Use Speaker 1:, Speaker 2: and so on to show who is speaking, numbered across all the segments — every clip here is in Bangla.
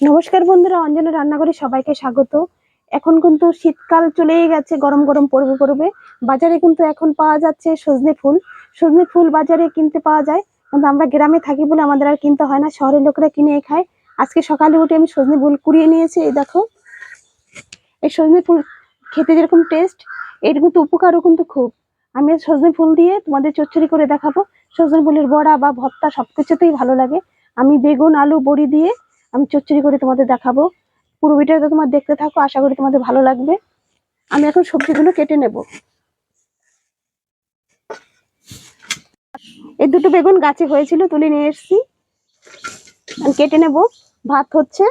Speaker 1: নমস্কার বন্ধুরা, অঞ্জনা রান্নাঘরে সবাইকে স্বাগত। এখন কিন্তু শীতকাল চলেই গেছে, গরম গরম পড়বে পড়বে। বাজারে কিন্তু এখন পাওয়া যাচ্ছে সজনে ফুল। সজনে ফুল বাজারে কিনতে পাওয়া যায়, কিন্তু আমরা গ্রামে থাকি বলে আমাদের আর কিনতে হয় না, শহরের লোকেরা কিনে খায়। আজকে সকালে উঠে আমি সজনে ফুল কুড়িয়ে নিয়েছি, এই দেখো। এই সজনে ফুল খেতে যেরকম টেস্ট এর কিন্তু উপকারও কিন্তু খুব। আমি সজনে ফুল দিয়ে তোমাদের চচ্চড়ি করে দেখাবো। সজনে ফুলের বড়া বা ভর্তা সবকিছুতেই ভালো লাগে। আমি বেগুন, আলু, বড়ি দিয়ে আমি চচ্চড়ি করে তোমাদের দেখাবো। পুরো ভিডিওটা তোমার দেখতে থাকো, আশা করি তোমাদের ভালো লাগবে। আমি এখন সবজিগুলো কেটে নেব। এই দুটো বেগুন গাছে হয়েছিল, তুলে নিয়ে এসেছি। কেটে নেব। ভাত হচ্ছে।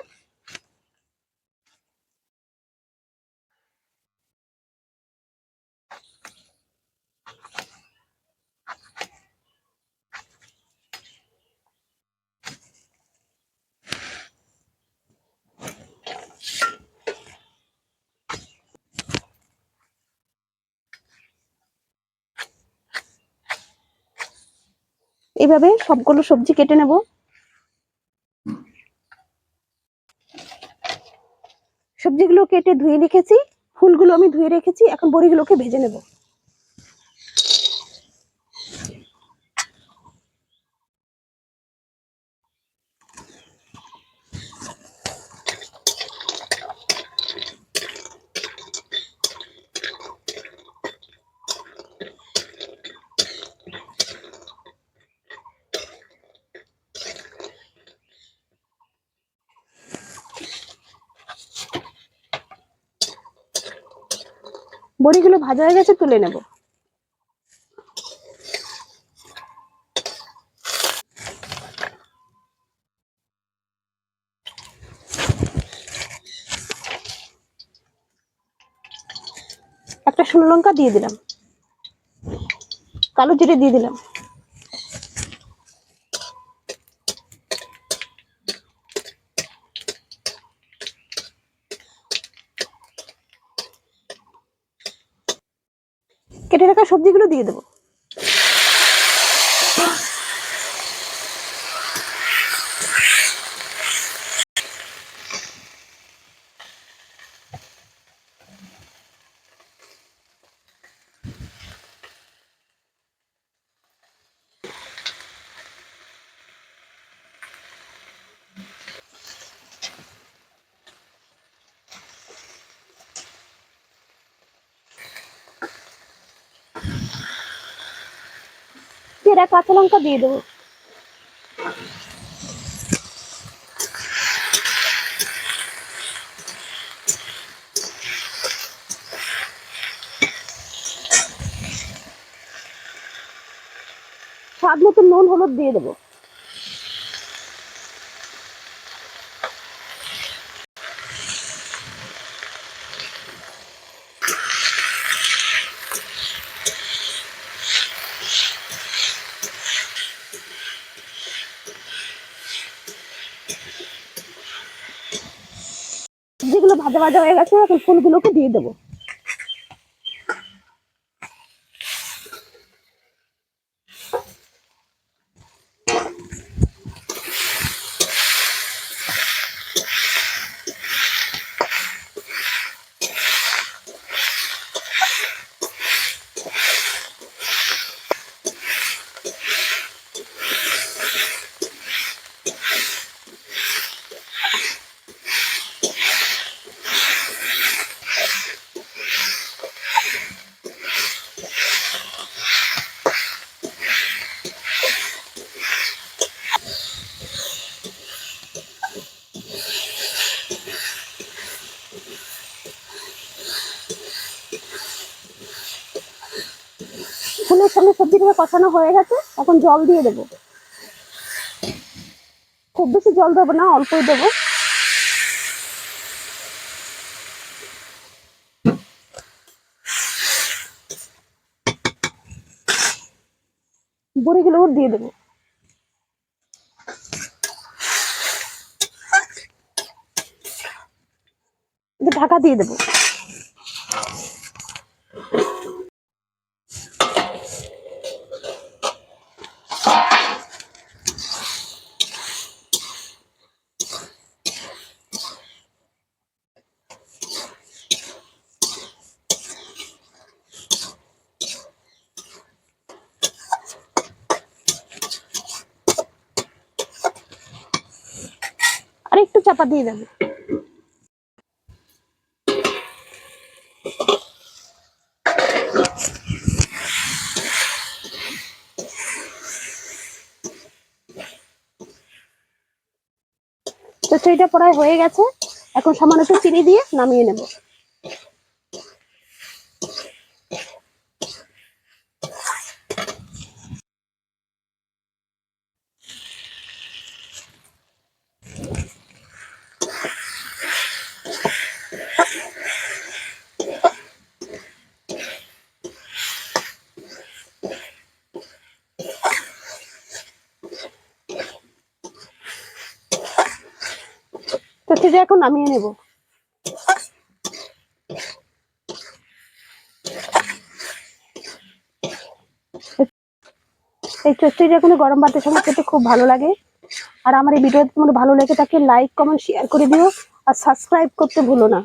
Speaker 1: এইভাবে সবগুলো সবজি কেটে নেব। সবজিগুলো কেটে ধুয়ে রেখেছি, ফুলগুলো আমি ধুয়ে রেখেছি, এখন বড়িগুলোকে ভেজে নেব। বড়িগুলো ভাজা হয়ে গেছে তুলে নেব। একটা শুকনো লঙ্কা দিয়ে দিলাম। কালো জিরে দিয়ে দিলাম। কেটে রাখা সবজিগুলো দিয়ে দেবো। চেরা কাঁচা লঙ্কা দিয়ে দেবো। স্বাদ মতো নুন হলুদ দিয়ে দেবো। ভাজা ভাজা হয়ে গেছে এখন ফুলগুলোকে দিয়ে দেবো। ফুলের সঙ্গে সবজিটা কষানো হয়ে গেছে, এখন জল দিয়ে দেবো। খুব বেশি জল দেবো না, অল্পই দেবো। বড়িগুলো দিয়ে দেবো। ঢাকা দিয়ে দেবো। আর একটু চাপা দিয়ে দেবো তো সেইটা প্রায় হয়ে গেছে। এখন সামান্য একটু চিনি দিয়ে নামিয়ে নেব। যে এখন নামিয়ে নেব। এই চচ্চড়িটা কোনো গরম ভাতের সঙ্গে খেতে খুব ভালো লাগে। আর আমার এই ভিডিও তোমার ভালো লেগে থাকে লাইক কমেন্ট শেয়ার করে দিও। আর সাবস্ক্রাইব করতে ভুলো না।